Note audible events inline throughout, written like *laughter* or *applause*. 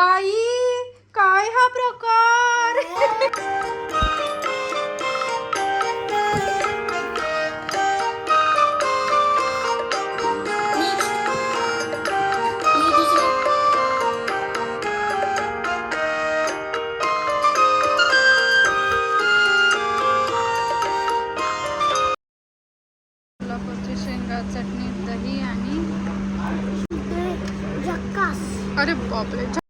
बाई काय हा प्रकार? कोल्हापूरची शेंगा चटणी दही आणि अरे बापरे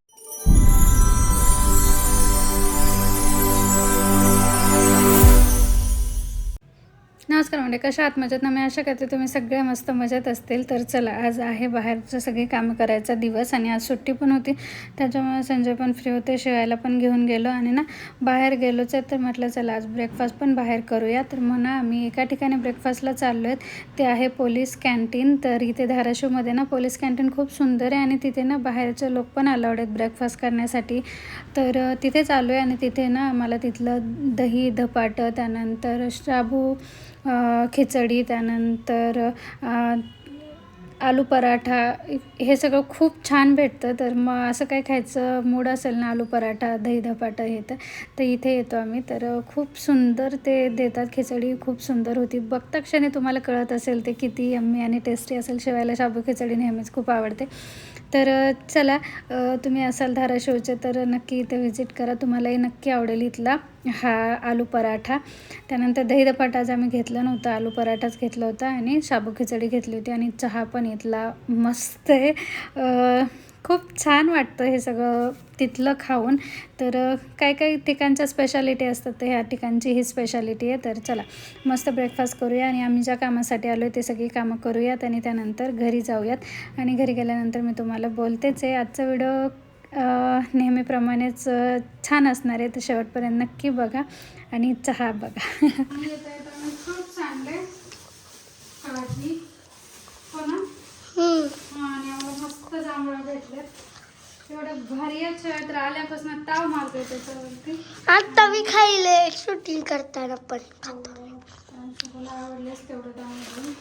नमस्कार म्हणजे कशा आहात? मजेत ना? मी आशा करते तुम्ही सगळे मस्त मजेत असतील. तर चला आज आहे बाहेरचं सगळी कामं करायचा दिवस आणि आज सुट्टी पण होती. त्याच्यामुळे संजय पण फ्री होते. शिवायला पण घेऊन गेलो आणि ना बाहेर गेलोच आहे. तर म्हटलं चला आज ब्रेकफास्ट पण बाहेर करूया. तर म्हणा आम्ही एका ठिकाणी ब्रेकफास्टला चाललो आहेत ते आहे पोलीस कॅन्टीन तर इथे धाराशिवमध्ये ना पोलीस कॅन्टीन खूप सुंदर आहे आणि तिथे ना बाहेरचे लोक पण अलाउड आहेत ब्रेकफास्ट करण्यासाठी. तर तिथे चालू आहे आणि तिथे ना आम्हाला तिथलं दही धपाटं त्यानंतर शाबू खिचडी त्यानंतर आलू पराठा हे सगळं खूप छान भेटतं. तर मग असं काय खायचं मूड असेल ना आलू पराठा दही धपाटा हे तर तर इथे येतो आम्ही. तर खूप सुंदर ते देतात खिचडी खूप सुंदर होती. बघता क्षणी तुम्हाला कळत असेल ते किती यम्मी आणि टेस्टी असेल. शिवायला शाबू खिचडी नेहमीच खूप आवडते. तर चला तुम्ही असाल धाराशिवचे तर नक्की इथे व्हिजिट करा. तुम्हालाही नक्की आवडेल इथला. हा आलू पराठा. त्यानंतर दही धपाटा आज आम्ही घेतलं नव्हतं. आलू पराठाच घेतला होता आणि शाबू खिचडी घेतली होती आणि चहा पण इथला मस्त आहे. खूप छान वाटतं हे सगळं तिथलं खाऊन. तर काही काही ठिकाणच्या स्पेशालिटी असतात तर ह्या ठिकाणची ही स्पेशालिटी आहे. तर चला मस्त ब्रेकफास्ट करूया आणि आम्ही ज्या कामासाठी आलो आहे ते सगळी कामं करूयात आणि त्यानंतर घरी जाऊयात. आणि घरी गेल्यानंतर मी तुम्हाला बोलतेच आहे. आजचा व्हिडिओ नेहमीप्रमाणेच छान असणार आहे तर शेवटपर्यंत नक्की बघा आणि चहा बघा. खूप चांगले हो ना? आणि एवढं मस्त जांभळं भेटलेत. एवढं भारी आहेत तर आल्यापासून ताव मारतोय त्याच्यावरती. आता मी खायले. शूटिंग करताना पण खातो. तुला आवडलेच तेवढं त्यामध्ये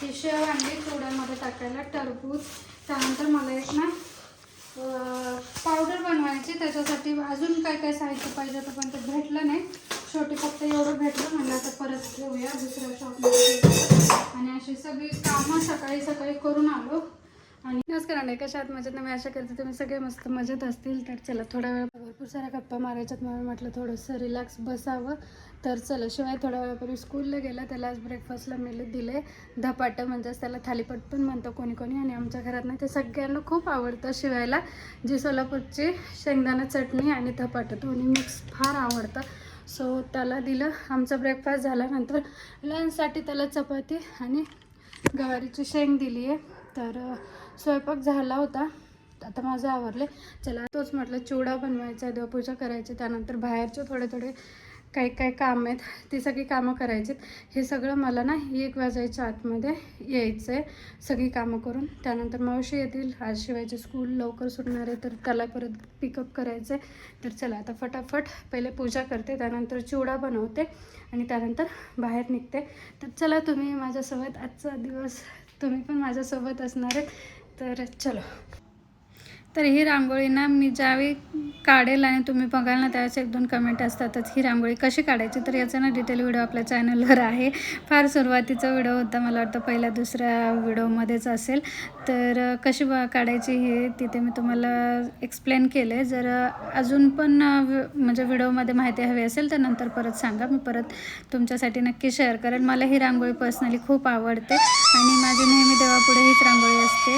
ही शेव आणली थोड्यामध्ये टाकायला. टरबूज. त्यानंतर मला एक ना पावडर बनवायची त्याच्यासाठी अजून काय काय साहित्य पाहिजे होतं पण ते भेटलं नाही. शेवटी फक्त एवढं भेटलं म्हणलं आता परत घेऊया दुसऱ्या शॉपमध्ये आणि अशी सगळी कामं सकाळी सकाळी करून आलो. आणि नमस्कार आणि कशा आहात? मजेत नाही मी आशा करते तुम्ही सगळे मस्त मजेत असतील. तर चला थोडा वेळ भरपूर साऱ्या गप्पा मारायच्यात म्हणून म्हटलं थोडंसं रिलॅक्स बसावं. तर चला शिवाय थोड्या वेळापूर्वी स्कूलला गेला त्याला आज ब्रेकफास्टला मिळले दिले. धपाटं म्हणजेच त्याला थालीपट पण म्हणतं कोणी कोणी. आणि आमच्या घरात नाही ते सगळ्यांना खूप आवडतं शिवायला. जी सोलापूरची शेंगदाणा चटणी आणि धपाटं दोन्ही मिक्स फार आवडतं. सो त्याला दिलं. आमचा ब्रेकफास्ट झाल्यानंतर लंचसाठी त्याला चपाती आणि गवारीची शेंग दिली आहे. तर स्वयंपाक झाला होता. आता माझं आवरले चला तोच म्हटलं चिवडा बनवायचा आहे देवपूजा करायची त्यानंतर बाहेरचे थोडे थोडे काही काही काम आहेत ती सगळी कामं करायची हे सगळं मला ना एक वाजायच्या आतमध्ये यायचं आहे सगळी कामं करून. त्यानंतर मावशी येतील. आज शिवायचे स्कूल लवकर सुटणार आहे तर त्याला परत पिकअप करायचं आहे तर चला आता फटाफट पहिले पूजा करते त्यानंतर चिवडा बनवते आणि त्यानंतर बाहेर निघते. तर चला तुम्ही माझ्यासोबत आजचा दिवस तुम्ही पण माझ्यासोबत असणार आहे तर चलो. तर ही रांगोळी ना मी ज्यावेळी काढेल आणि तुम्ही बघाल ना त्यावेळेस एक दोन कमेंट असतातच ही रांगोळी कशी काढायची तर याचा ना डिटेल व्हिडिओ आपल्या चॅनलवर आहे. फार सुरुवातीचा व्हिडिओ होता मला वाटतं पहिल्या दुसऱ्या व्हिडिओमध्येच असेल. तर कशी बा काढायची हे तिथे मी तुम्हाला एक्सप्लेन केलं आहे जर अजून पण म्हणजे व्हिडिओमध्ये माहिती हवी असेल तर नंतर परत सांगा. मी परत तुमच्यासाठी नक्की शेअर करेन. मला ही रांगोळी पर्सनली खूप आवडते आणि माझी नेहमी देवापुढे हीच रांगोळी असते.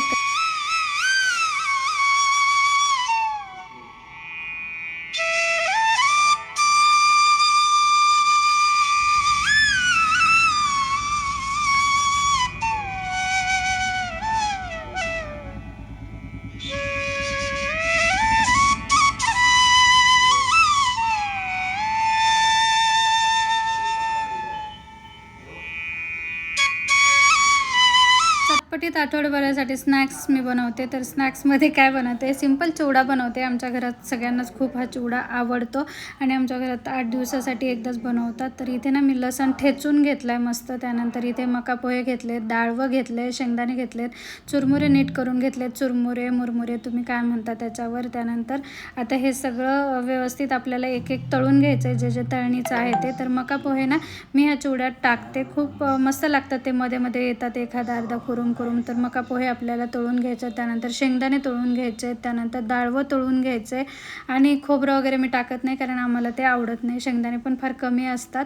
आठवड्याभरासाठी स्नॅक्स मी बनवते. तर स्नॅक्समध्ये काय बनवते? सिंपल चिवडा बनवते. आमच्या घरात सगळ्यांनाच खूप हा चिवडा आवडतो. आणि आमच्या घरात आठ दिवसासाठी एकदाच बनवतात. तर इथे ना मी लसण ठेचून घेतलं आहे मस्त. त्यानंतर इथे मका पोहे घेतलेत डाळवं घेतले शेंगदाणे घेतलेत चुरमुरे नीट करून घेतलेत. चुरमुरे मुरमुरे तुम्ही काय म्हणता त्याच्यावर? त्यानंतर आता हे सगळं व्यवस्थित आपल्याला एक एक तळून घ्यायचं आहे जे जे तळणीचं आहे ते. तर मका पोहे ना मी ह्या चिवड्यात टाकते. खूप मस्त लागतात ते. मध्ये मध्ये येतात एखादा अर्धा कुरुम कुरुम तर मका पोहे आपल्याला तळून घ्यायचे त्यानंतर शेंगदाणे तळून घ्यायचे आहेत. त्यानंतर डाळवं तळून घ्यायचं आहे आणि खोबरं वगैरे मी टाकत नाही कारण आम्हाला ते आवडत नाही शेंगदाणे पण फार कमी असतात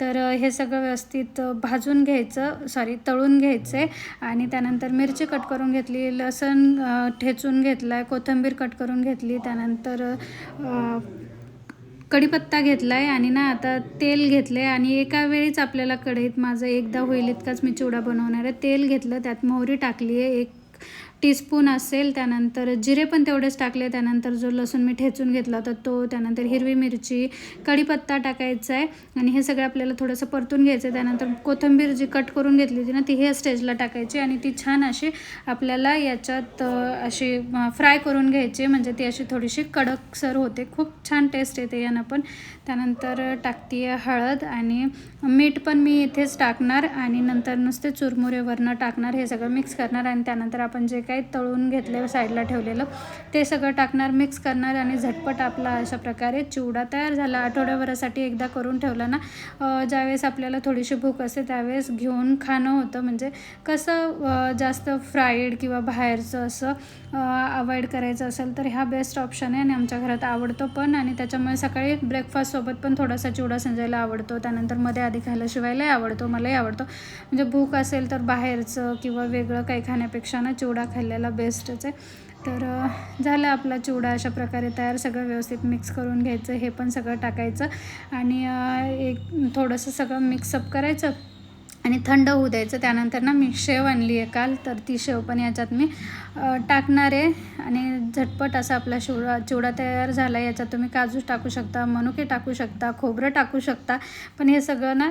तर हे सगळं व्यवस्थित भाजून घ्यायचं सॉरी तळून घ्यायचं आहे आणि त्यानंतर मिरची कट करून घेतली लसण ठेचून घेतला आहे कोथिंबीर कट करून घेतली त्यानंतर कढीपत्ता घेतला आहे आणि ना आता तेल घेतले आणि एका वेळीच आपल्याला कढईत माझं एकदा होईल इतकाच मी चिवडा बनवणार आहे. तेल घेतलं त्यात मोहरी टाकली आहे एक टीस्पून असेल त्यानंतर जिरे पण तेवढेच टाकले त्यानंतर जो लसूण मी ठेचून घेतला होता तो त्यानंतर हिरवी मिरची कढीपत्ता टाकायचा आहे आणि हे सगळं आपल्याला थोडंसं परतून घ्यायचं आहे. त्यानंतर कोथिंबीर जी कट करून घेतली होती ना ती हे स्टेजला टाकायची आणि ती छान अशी आपल्याला याच्यात अशी फ्राय करून घ्यायची म्हणजे ती अशी थोडीशी कडकसर होते. खूप छान टेस्ट येते यानं पण. त्यानंतर टाकते हळद आणि मीठ पण मी इथेच टाकणार आणि नंतर नुसते चुरमुरेवरनं टाकणार हे सगळं मिक्स करणार आणि त्यानंतर आपण जे काही तळून घेतले साईडला ठेवलेलं ते सगळं टाकणार मिक्स करणार आणि झटपट आपला अशा प्रकारे चिवडा तयार झाला. आठवड्याभरासाठी एकदा करून ठेवला ना ज्यावेळेस आपल्याला थोडीशी भूक असते त्यावेळेस घेऊन खाणं होतं. म्हणजे कसं जास्त फ्राईड किंवा बाहेरचं असं अवॉइड करायचं असेल तर ह्या बेस्ट ऑप्शन आहे आणि आमच्या घरात आवडतो पण आणि त्याच्यामुळे सकाळी ब्रेकफास्टसोबत पण थोडासा चिवडा संजायला आवडतो. त्यानंतरमध्ये आधी खायला शिवायलाही आवडतो मलाही आवडतो. म्हणजे भूक असेल तर बाहेरचं किंवा वेगळं काही खाण्यापेक्षा ना चिवडा खाल्लेला बेस्टच आहे. तर झालं आपला चिवडा अशा प्रकारे तयार सगळं व्यवस्थित मिक्स करून घ्यायचं हे पण सगळं टाकायचं आणि एक थोडंसं सगळं मिक्सअप करायचं. आणि थंड होऊ द्यायचं. त्यानंतर ना मी शेव आणली आहे काल. तर ती शेव पण याच्यात मी टाकणार आहे. आणि झटपट असा आपला शिवडा चिवडा तयार झाला याच्यात तुम्ही काजू टाकू शकता मनुके टाकू शकता खोबरं टाकू शकता. पण हे सगळं ना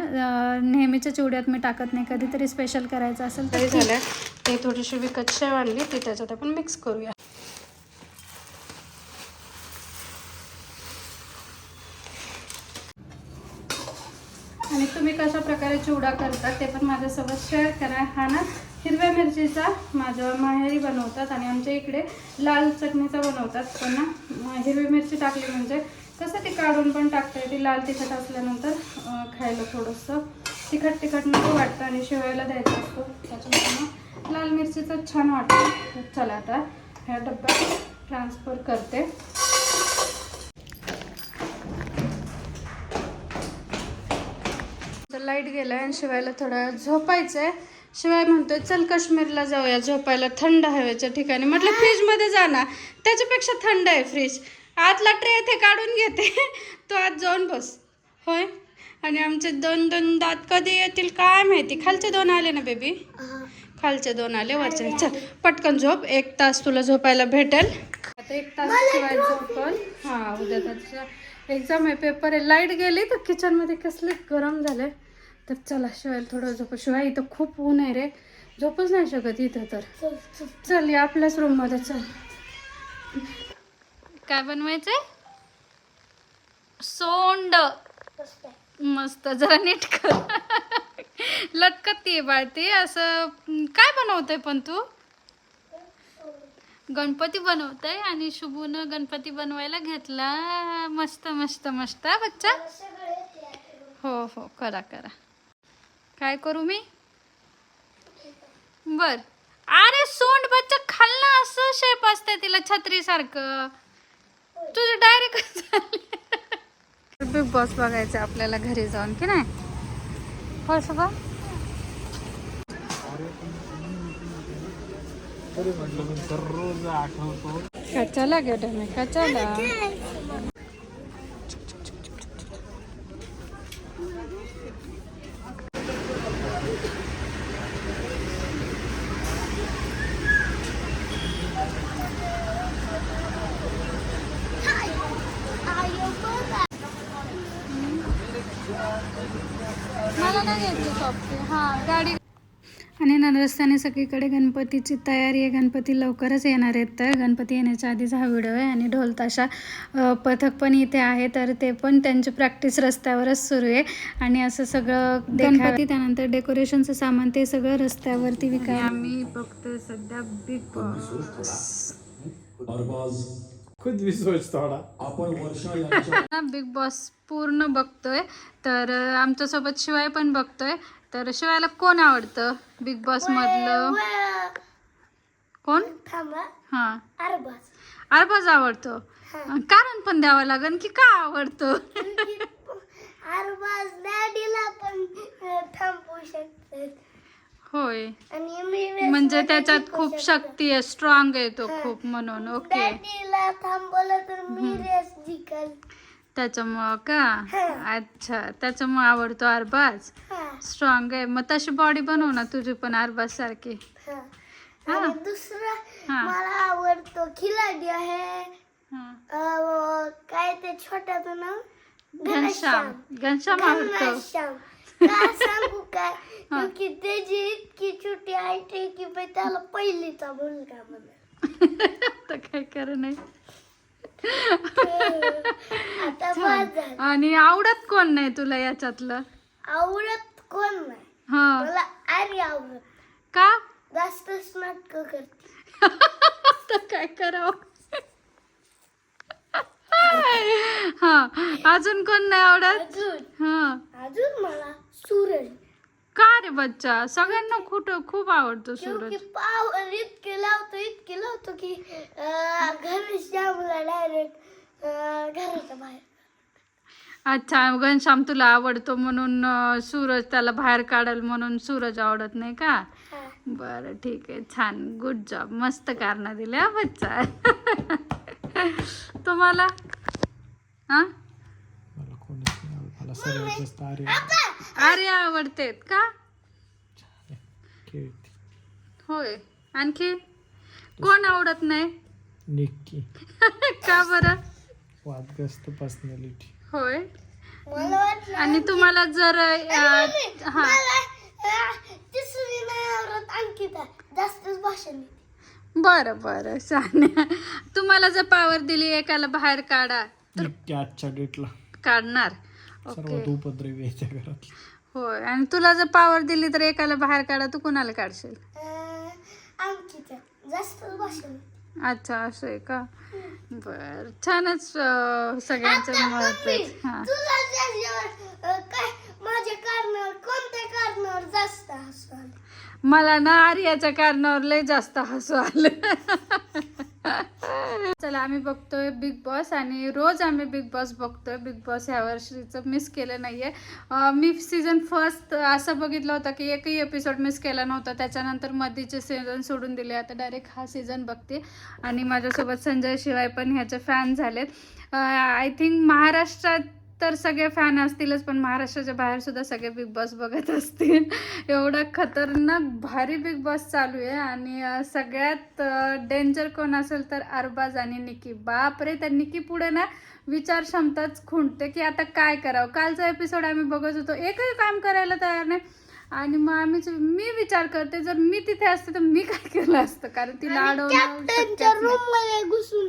नेहमीच्या चिवड्यात मी टाकत नाही. कधीतरी स्पेशल करायचं असेल तरी झालं. ते थोडीशी विकत शेव आणली. ती त्याच्यात आपण मिक्स करूया आणि तुम्ही कशा प्रकारे चिवडा करतात ते पण माझ्यासोबत शेअर करा. हा ना हिरव्या मिरचीचा माझ्या माहेरी बनवतात आणि आमच्या इकडे लाल चटणीचा बनवतात. पण ना हिरवी मिरची टाकली म्हणजे कसं ती काढून पण टाकता येते लाल तिखट असल्यानंतर खायला थोडंसं तिखट तिखट नको वाटतं आणि शिवायला द्यायचं असतो. त्याच्यामुळे लाल मिरचीचं छान वाटतं. चला आता ह्या डब्यात ट्रान्सफर करते. लाइट गेलाय आणि शिवायला थोडा वेळ झोपायचंय. शिवाय म्हणतोय चल काश्मीरला जाऊया झोपायला थंड हवेच्या ठिकाणी. म्हटलं फ्रीजमध्ये जा ना त्याच्यापेक्षा थंड आहे फ्रीज. आतला ट्रे इथे काढून घेते. *laughs* तो आत जाऊन बस. होय? आणि आमचे दोन दोन दात कधी येतील काय माहिती? खालचे दोन आले ना बेबी? खालचे दोन आले वरचे. चल पटकन झोप. एक तास तुला झोपायला भेटेल. आता एक तास शिवाय झोपल हा उद्या त्याचा एक्झाम आहे. पेपर आहे. लाइट गेली तर किचनमध्ये कसले गरम झाले. तर चला शिवायला थोडं झोप. शिवाय इथं खूप ऊन आहे रे. झोपच नाही शकत इथं तर. चल या आपल्याच रूममध्ये चल. काय बनवायचंय? सोंड. मस्त जरा नीट कर. लटकती बाळती असं काय बनवतोय पण तू? गणपती बनवतोय आणि शुभूनं गणपती बनवायला घेतला. मस्त मस्त मस्त. बच्चा? हो हो. करा करा. काय करू मी? बर. अरे सोंड बच्चा खाल्लं असं शेप असते तिला छत्री सारखं तुझं डायरेक्ट बिग बॉस बघायचं आपल्याला घरी जाऊन की नाही? हो सगळं? कचाला गेट मी? कचाला घ्यायची हां गाडी आणि ना रस्त्याने सगळीकडे गणपतीची तयारी आहे. गणपती लवकरच येणार आहेत. तर गणपती येण्याच्या आधीचा हा व्हिडिओ आहे आणि ढोल ताशा पथक पण इथे आहे. तर ते पण त्यांची प्रॅक्टिस रस्त्यावरच सुरू आहे. आणि असं सगळं गणपती त्यानंतर डेकोरेशनचं सामान ते सगळं रस्त्यावरती विकाय आम्ही बघतोय सध्या बिग बॉस खुद भी सोच थोडा बिग बॉस पूर्ण बघतोय. तर अ, आमच्यासोबत शिवाय पण बघतोय. तर शिवायला कोण आवडतं बिग बॉस मधलं? कोण? थांबा. हा. अरबाज अरबाज आवडतो. कारण पण द्यावं लागेल की का आवडतो? अरबाज डॅडीला पण अं, थांबवू शकतात होय. आणि मी race म्हणजे त्याच्यात खूप शकतो. आहे स्ट्रॉंग आहे तो खूप म्हणून ओके डॅडीला थांबवलं तर मी रेस जिंकल. त्याच्यामुळं का. अच्छा त्याच्यामुळे आवडतो अरबाज? हा. स्ट्रॉंग आहे. मग तशी बॉडी बनव ना तुझी पण अरबाज सारखी हा. आणि दुसरा हा. मला आवडतो खिलाडी आहे. हा. अं, काय ते छोट्याचं नाव? घनश्याम. घनश्याम आवडतो. घनश्याम. सांगू काय क्योंकि त्याची इतकी छोटी हाईट आहे की बाई त्याला पहिलीचा मुलगा म्हणा तर काय कर नाही आता आणि आवडत कोण नाही तुला याच्यातलं? आवडत कोण नाही. हा. मला आर्य आवडत. का? जास्तच नाटक करते. *laughs* काय करावं? हा अजून कोण नाही आवडत? अजून. हा. अजून मला सूरज. का रे बच्चा? सगळ्यांना खूप खूप आवडतो क्योंकि सूरज. पावर इतके लावतो इतके लावतो की अं, घनश्यामला डायरेक्ट घराच्या बाहेर. अच्छा घनश्याम तुला आवडतो म्हणून अं, सूरज त्याला बाहेर काढल म्हणून सूरज आवडत नाही का? हा. बरं ठीक आहे. छान. गुड जॉब मस्त कारणं दिल्या बच्चा. *laughs* तुम्हाला? हा? मला कोणीच नाही आवडत. मला सगळ्यात जास्त आर्य अरे आवडतेत का? खेळते. होय. आणखी? कोण आवडत नाही? निक्की. *laughs* का बरं? वादग्रस्त पर्सनॅलिटी होय. आणि तुम्हाला जर अं, हा. मला अं, तिसरी नाही आवडत अंकिता. जास्तच भाषण देते. बरं बरं. छान तुम्हाला जर पावर दिली एकाला बाहेर काढा. निक्की आजच्या डेटला काढणार. सर्वात ओके उपद्रवी आहे त्या घरात होय. आणि तुला जर पावर दिली तर एकाला बाहेर काढा तू कुणाला काढशील? अं, अंकिता. जास्तच भाषण देते. अच्छा असं आहे का? बर. छानच अं, सगळ्यांचं मत आहे. हा. तुला त्याच्यावर अं, काय माझ्या कारणावर कोणत्या कारणावर जास्त हसू आलं? मला ना आर्याच्या कारणावर लय जास्त हसू आलं. *laughs* *laughs* चला आम्ही बघतोय बिग बॉस आणि रोज आम्ही बिग बॉस बघतोय. बिग बॉस ह्या वर्षीचं मिस केलं नाहीये. मी सीझन फर्स्ट असं बघितलं होतं की एकही एपिसोड मिस केला नव्हता. त्याच्यानंतर मधीचे सीझन सोडून दिले. आता डायरेक्ट हा सीझन बघते. आणि माझ्यासोबत संजय शिवाय पण ह्याचे फॅन झालेत. आय थिंक महाराष्ट्रात तर सगळे फॅन असतीलच पण महाराष्ट्राच्या बाहेर सुद्धा सगळे बिग बॉस बघत *laughs* असतील. एवढा खतरनाक भारी बिग बॉस चालू आहे. आणि सगळ्यात डेंजर कोण असेल तर अरबाज आणि निकी. बापरे त्या निकी पुढे ना विचार क्षमताच खुंटते की आता काय करावं? कालचा एपिसोड आम्ही बघत होतो. एकही काम करायला तयार नाही. आणि मग आम्ही मी विचार करते जर मी तिथे असते तर मी काय केलं असतं? कारण तिला नाही. रूममध्ये घुसून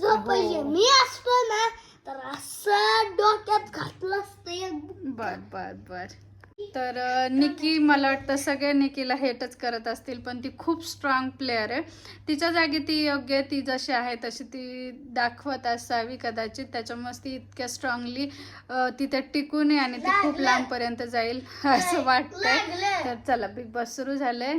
झोपायचे. हो. मी असतो ना तर असं डोक्यात घातलं असतं. एक बर बर बर. तर निकी मला वाटतं सगळे निकीला हेटच करत असतील पण ती खूप स्ट्रॉंग प्लेअर आहे. तिच्या जागी ती योग्य ती जशी आहे तशी ती दाखवत असावी कदाचित. त्याच्यामुळे ती इतक्या स्ट्रॉंगली तिथे टिकून आहे आणि ती खूप लांबपर्यंत जाईल असं वाटतंय. तर चला बिग बॉस सुरू झालंय.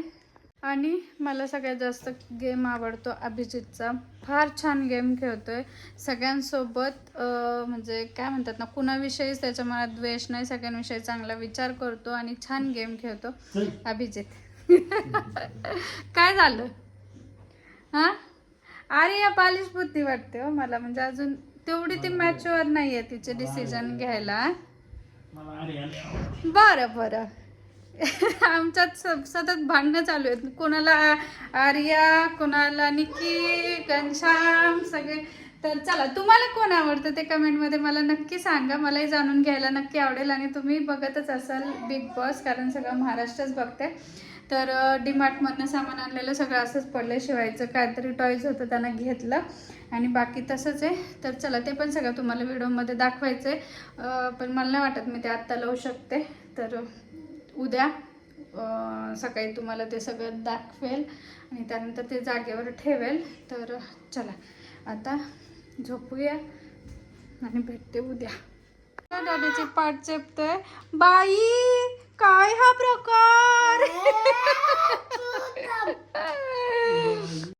आणि मला सगळ्यात जास्त गेम आवडतो अभिजितचा. फार छान गेम खेळतोय. सगळ्यांसोबत अं, म्हणजे काय म्हणतात ना कुणाविषयीच त्याच्या मनात द्वेष नाही सगळ्यांविषयी चांगला विचार करतो आणि छान गेम खेळतो. अभिजित. *laughs* काय झालं? हा? अरे या बालिश बुद्धी वाटते हो मला. म्हणजे अजून तेवढी ती मॅच्युअर नाहीये तिचे डिसिजन घ्यायला. बरं बरं. *laughs* आमच्यात स- सतत भांडणं चालू आहेत. कोणाला आर्या कोणाला निकी घनश्याम सगळे. तर चला तुम्हाला कोण आवडतं ते कमेंटमध्ये मला नक्की सांगा. मलाही जाणून घ्यायला नक्की आवडेल आणि तुम्ही बघतच असाल बिग बॉस कारण सगळं महाराष्ट्रच बघते. तर डीमार्टमधनं सामान आणलेलं सगळं असंच पडलं शिवायचं काहीतरी टॉईज होतं त्यांना घेतलं आणि बाकी तसंच आहे. तर चला ते पण सगळं तुम्हाला व्हिडिओमध्ये दाखवायचं आहे पण मला नाही वाटत मी ते आत्ता लावू शकते. तर उद्या सकाळी तुम्हाला ते सगळं दाखवेल आणि त्यानंतर ते जागेवर ठेवेल. तर चला आता झोपूया आणि भेटते उद्या. डॉलीचे पाठ चेपतोय. बाई काय हा प्रकार? हो,